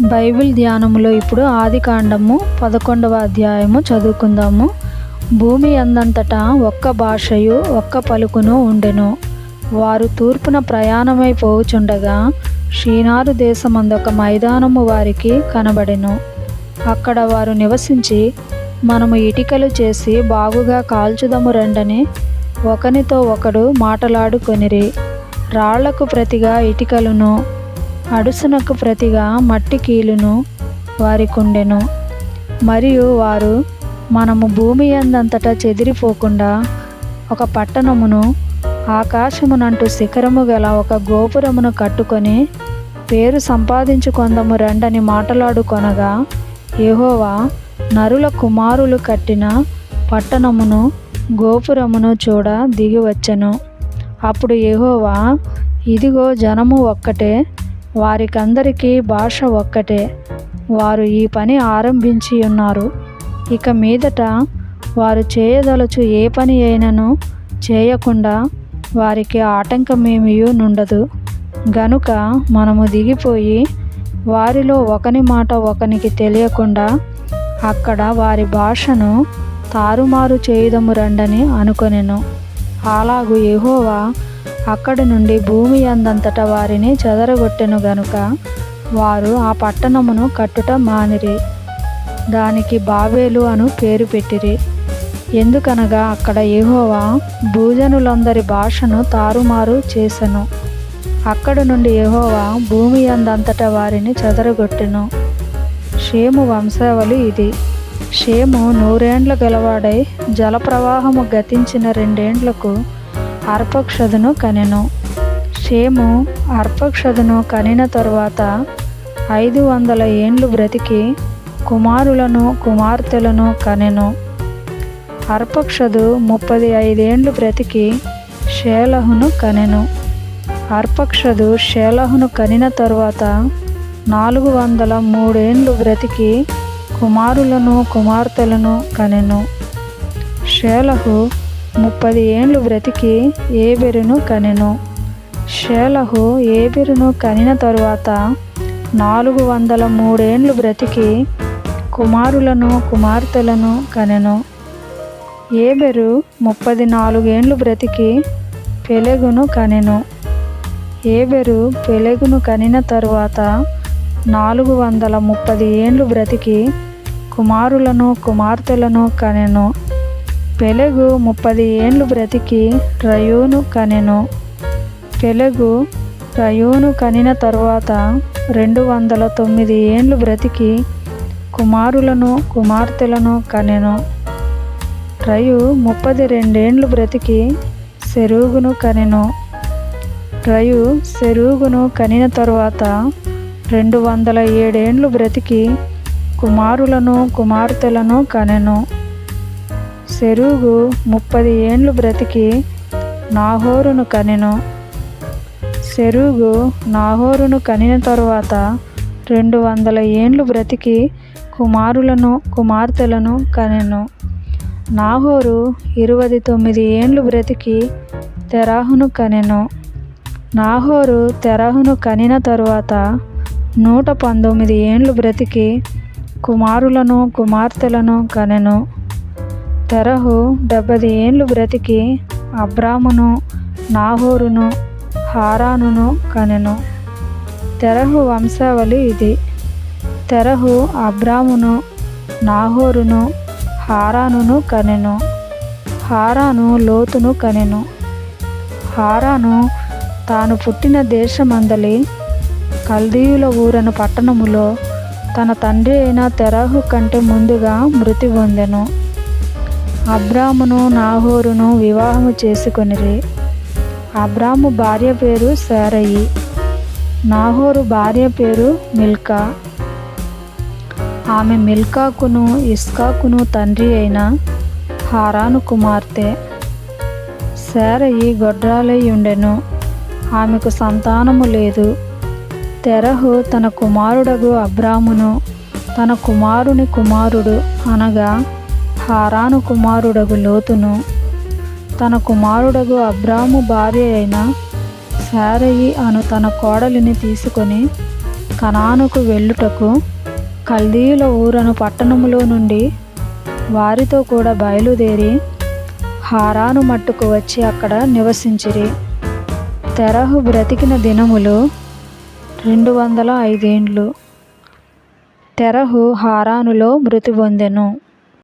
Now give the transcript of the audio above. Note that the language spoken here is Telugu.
బైబిల్ ధ్యానములో ఇప్పుడు ఆది కాండము పదకొండవ అధ్యాయము చదువుకుందాము. భూమి అందంతటా ఒక్క భాషయు ఒక్క పలుకును ఉండెను. వారు తూర్పున ప్రయాణమై పోవుచుండగా షీనారు దేశమందొక మైదానము వారికి కనబడెను. అక్కడ వారు నివసించి మనము ఇటికలు చేసి బాగుగా కాల్చుదము రండని ఒకనితో ఒకడు మాటలాడుకొనిరి. రాళ్ళకు ప్రతిగా ఇటికలను అడుసునకు ప్రతిగా మట్టి కీలును వారికుండెను మరియు వారు మనము భూమి అందంతటా చెదిరిపోకుండా ఒక పట్టణమును ఆకాశమునంటూ శిఖరము గల ఒక గోపురమును కట్టుకొని పేరు సంపాదించుకొందము రెండని మాటలాడుకొనగా యెహోవా నరుల కుమారులు కట్టిన పట్టణమును గోపురమును చూడ దిగివచ్చెను. అప్పుడు యెహోవా ఇదిగో జనము ఒక్కటే వారికందరికీ భాష ఒక్కటే. వారు ఈ పని ఆరంభించి ఉన్నారు. ఇక మీదట వారు చేయదలచు ఏ పని అయినను చేయకుండా వారికి ఆటంకమేమీ నుండదు. గనుక మనము దిగిపోయి వారిలో ఒకని మాట ఒకనికి తెలియకుండా అక్కడ వారి భాషను తారుమారు చేయుదము రండని అనుకొనెను. అలాగు ఎహోవా అక్కడి నుండి భూమి అందంతట వారిని చెదరగొట్టెను గనుక వారు ఆ పట్టణమును కట్టుట మానిరి. దానికి బాబేలు అను పేరు పెట్టిరి. ఎందుకనగా అక్కడ యహోవా భూజనులందరి భాషను తారుమారు చేసెను. అక్కడ నుండి యహోవా భూమి అందంతట వారిని చెదరగొట్టెను. షేము వంశావళి ఇది. షేము నూరేండ్ల గలవాడై జలప్రవాహము గతించిన రెండేండ్లకు అర్పక్షదును కనెను. షేము అర్పక్షదును కనిన తరువాత ఐదు వందల ఏండ్లు బ్రతికి కుమారులను కుమార్తెలను కనెను. అర్పక్షదు ముప్పది ఐదేండ్లు బ్రతికి షేలహును కనెను. అర్పక్షదు షేలహును కనిన తరువాత నాలుగు వందల మూడేండ్లు బ్రతికి కుమారులను కుమార్తెలను కనెను. షేలహు ముప్పది ఏండ్లు బ్రతికి ఏబెరును కనెను. షేలహు ఏబెరును కనిన తరువాత నాలుగు వందల మూడేండ్లు బ్రతికి కుమారులను కుమార్తెలను కనెను. ఏబెరు ముప్పది నాలుగేండ్లు బ్రతికి పెలెగును కనెను. ఏబెరు పెలెగును కనిన తరువాత నాలుగు వందల ముప్పది ఏండ్లు బ్రతికి కుమారులను కుమార్తెలను కనెను. పెలగు ముప్పది ఏండ్లు బ్రతికి రయోను కనెను. పెలగు రయోను కనిన తరువాత రెండు వందల తొమ్మిది ఏండ్లు బ్రతికి కుమారులను కుమార్తెలను కనెను. రయు ముప్పది రెండేండ్లు బ్రతికి సెరూగును కనెను. రయు సెరూగును కనిన తరువాత రెండు వందల ఏడేండ్లు బ్రతికి కుమారులను కుమార్తెలను కనెను. సెరూగు ముప్పది ఏండ్లు బ్రతికి నాహోరును కనెను. సెరూగు నాహోరును కనిన తరువాత రెండు వందల ఏండ్లు బ్రతికి కుమారులను కుమార్తెలను కనెను. నాహోరు ఇరవై తొమ్మిది ఏండ్లు బ్రతికి తెరాహును కనెను. నాహోరు తెరహును కనిన తరువాత నూట పంతొమ్మిది ఏండ్లు బ్రతికి కుమారులను కుమార్తెలను కనెను. తెరహు డెబ్బది ఏండ్లు బ్రతికి అబ్రామును నాహోరును హారానును కనెను. తెరహు వంశావళి ఇది. తెరహు అబ్రామును నాహోరును హారానును కనెను. హారాను లోతును కనెను. హారాను తాను పుట్టిన దేశమందలి కల్దీయుల ఊరను పట్టణములో తన తండ్రి అయిన తెరహు కంటే ముందుగా మృతి పొందెను. అబ్రామును నాహోరును వివాహము చేసుకొనిరి. అబ్రాము భార్య పేరు శారయి నాహోరు భార్య పేరు మిల్కా. ఆమె మిల్కాకును ఇస్కాకును తండ్రి అయిన హారాను కుమార్తె. శారయి గొడ్రాలై ఉండెను ఆమెకు సంతానము లేదు. తెరహు తన కుమారుడగు అబ్రామును తన కుమారుని కుమారుడు అనగా హారాను కుమారుడగు లోతును. తన కుమారుడగు అబ్రాము భార్య అయిన శారయి అను తన కోడలిని తీసుకొని కనానుకు వెళ్ళుటకు కల్దీయుల ఊరను పట్టణములో నుండి వారితో కూడా బయలుదేరి హారాను మట్టుకు వచ్చి అక్కడ నివసించిరి. తెరహు బ్రతికిన దినములు రెండు వందల ఐదేండ్లు. తెరహు హారానులో మృతి పొందెను.